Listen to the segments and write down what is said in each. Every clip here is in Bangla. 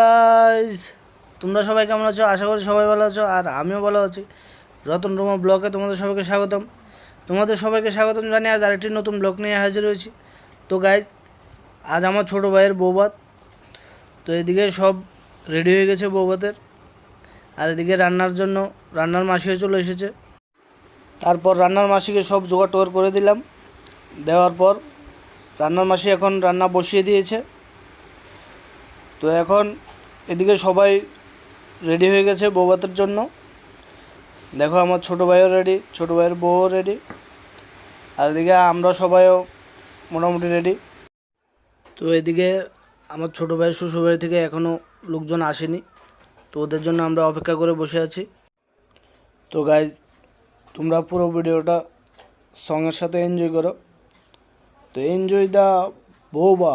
গাইজ তোমরা সবাই কেমন আছো? আশা করি সবাই ভালো আছো, আর আমিও ভালো আছি। রতন রুমা ব্লগে তোমাদের সবাইকে স্বাগতম। তোমাদের সবাইকে স্বাগতম জানিয়ে আজ আরেকটি নতুন ব্লগ নিয়ে হাজির হয়েছি। তো গাইজ আজ আমার ছোটো ভাইয়ের বৌভাত তো এদিকে সব রেডি হয়ে গেছে বৌভাতের আর এদিকে রান্নার জন্য রান্নার মাসিও চলে এসেছে। তারপর রান্নার মাসিকে সব জোগাড় টোগাড় করে দিলাম। দেওয়ার পর রান্নার মাসি এখন রান্না বসিয়ে দিয়েছে। তো এখন এদিকে সবাই রেডি হয়ে গেছে বৌভাতের জন্য। দেখো আমার ছোটো ভাইও রেডি ছোটো ভাইয়ের বউও রেডি আর এদিকে আমরা সবাইও মোটামুটি রেডি তো এদিকে আমার ছোটো ভাই শ্বশুরবাড়ি থেকে এখনও লোকজন আসেনি। তো ওদের জন্য আমরা অপেক্ষা করে বসে আছি। তো গাইজ তোমরা পুরো ভিডিওটা সঙ্গের সাথে এনজয় করো। তো এনজয় দ্য বৌবা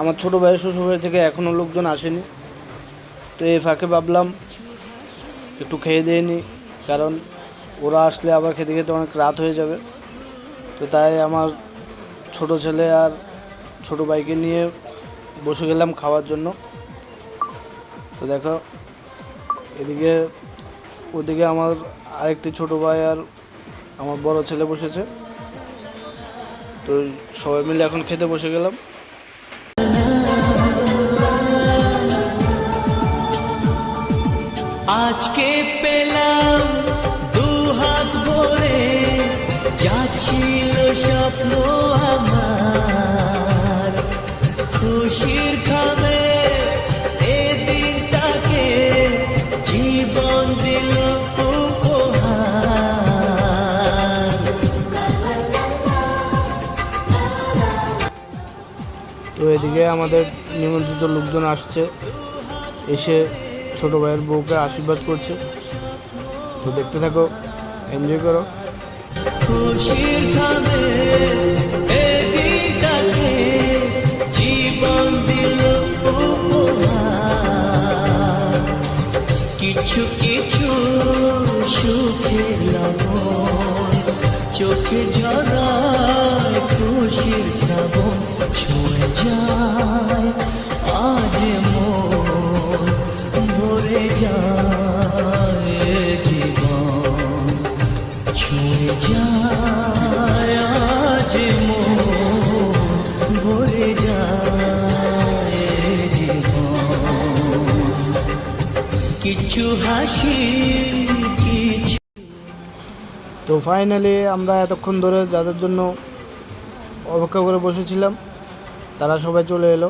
আমার ছোটো ভাইয়ের শ্বশুরবাড়ি থেকে এখনও লোকজন আসেনি। তো এই ফাঁকে ভাবলাম, একটু খেয়ে দিয়ে কারণ ওরা আসলে আবার খেতে খেতে অনেক রাত হয়ে যাবে। তো তাই আমার ছোট ছেলে আর ছোট ভাইকে নিয়ে বসে গেলাম খাওয়ার জন্য। তো দেখো, এদিকে, ওদিকে আমার আরেকটি ছোট ভাই আর আমার বড় ছেলে বসেছে। তো সবাই মিলে এখন খেতে বসে গেলাম। আজকে পেলাম দু হাত ভরে যাচ্ছিল স্বপ্ন আমার। খুশির খাবে এ দিনটাকে, জীবন দিল তো এদিকে আমাদের নিমন্ত্রিত লোকজন আসছে, এসে ছোট ভাইয়ের বউকে আশীর্বাদ করছে। তো দেখতে থাকো এনজয় করো। জীবন কিছু কিছু সুখে লবণ, চোখে ঝরায় খুশির শ্রাবণ, ছুঁয়ে যায় আজ মন। হাসি তো ফাইনালি আমরা এতক্ষণ ধরে যাদের জন্য অপেক্ষা করে বসেছিলাম, তারা সবাই চলে এলো।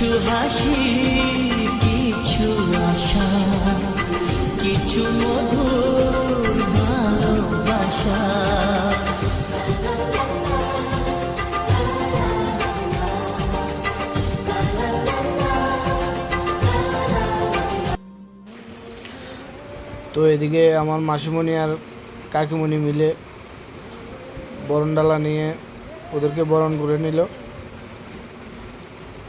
কিছু হাসি, কিছু আশা, কিছু মধুর ভালোবাসা। তো এদিকে আমার মাসিমণি আর কাকিমণি মিলে বরণ ডালা নিয়ে ওদেরকে বরণ করে নিল।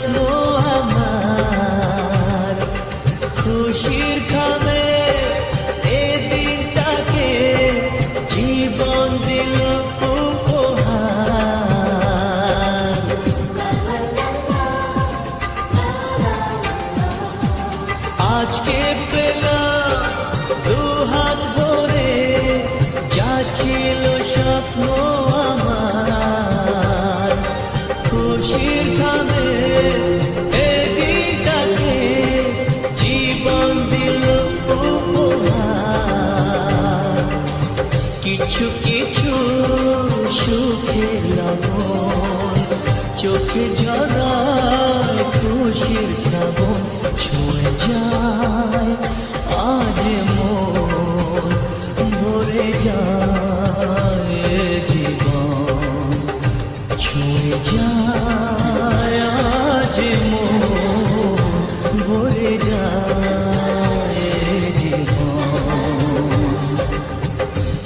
স্বপ্ন আমার কিছু কিছু সুখের লবণ। চোখে ঝরায় খুশির শ্রাবণ ছুঁয়ে যায়, আজ মন ভরে যায় জীবন। ছুঁয়ে যায়, আজ মন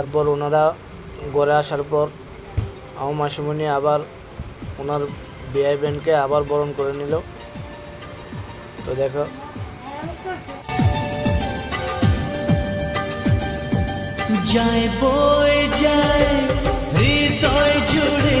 তারপর ওনারা ঘরে আসার পর আমার মাসিমণি আবার ওনার বিআই ব্যান্ডকে আবার বরণ করে নিল। তো দেখো। যায় বয়ে যায়, হৃদয় জুড়ে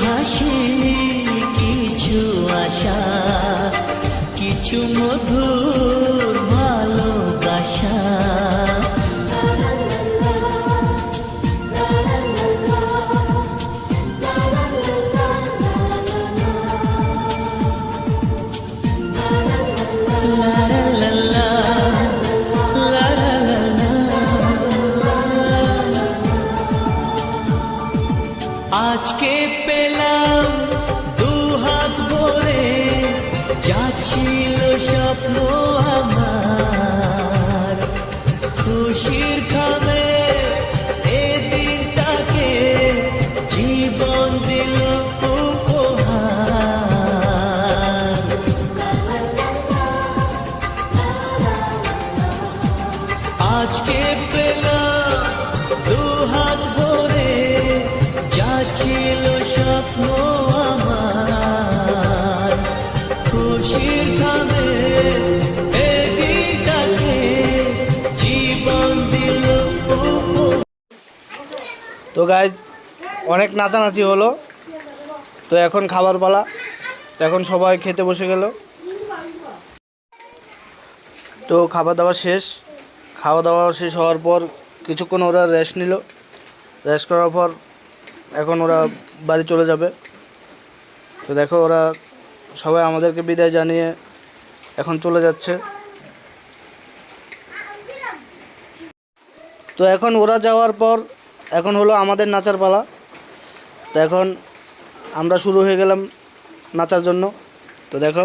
হাসি কিছু আশা কিছু মধুর দিল উপহার আজকে পেলাম দু হাত ভরে, যা ছিল স্বপ্ন আমার খুশির খাবে। তো গাইজ অনেক নাচানাচি হলো। তো এখন খাবার পালা। এখন সবাই খেতে বসে গেল। তো খাওয়া দাওয়া শেষ। খাওয়া দাওয়া শেষ হওয়ার পর কিছুক্ষণ ওরা রেস্ট নিল। রেস্ট করার পর এখন ওরা বাড়ি চলে যাবে। তো দেখো ওরা সবাই আমাদেরকে বিদায় জানিয়ে এখন চলে যাচ্ছে। তো এখন ওরা যাওয়ার পর এখন হলো আমাদের নাচার পালা। তো এখন আমরা শুরু হয়ে গেলাম নাচার জন্য। তো দেখো।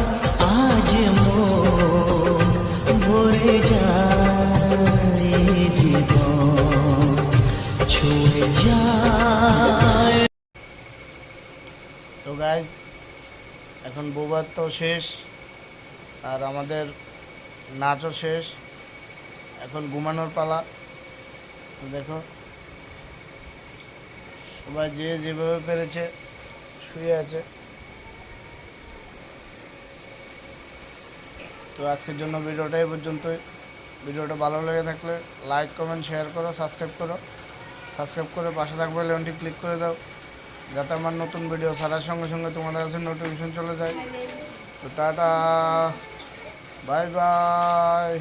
তো শেষ, আর আমাদের নাচও শেষ। এখন ঘুমানোর পালা। তো দেখো, সবাই যে যেভাবে পেরেছে শুয়ে আছে। তো আজকের জন্য ভিডিওটা এই পর্যন্তই। ভিডিওটা ভালো লেগে থাকলে লাইক কমেন্ট শেয়ার করো সাবস্ক্রাইব করো। সাবস্ক্রাইব করে পাশে থাকবে লেনটি ক্লিক করে দাও। যাতে আমার নতুন ভিডিও ছাড়ার সঙ্গে সঙ্গে তোমাদের কাছে নোটিফিকেশন চলে যায়। তো টাটা। Bye bye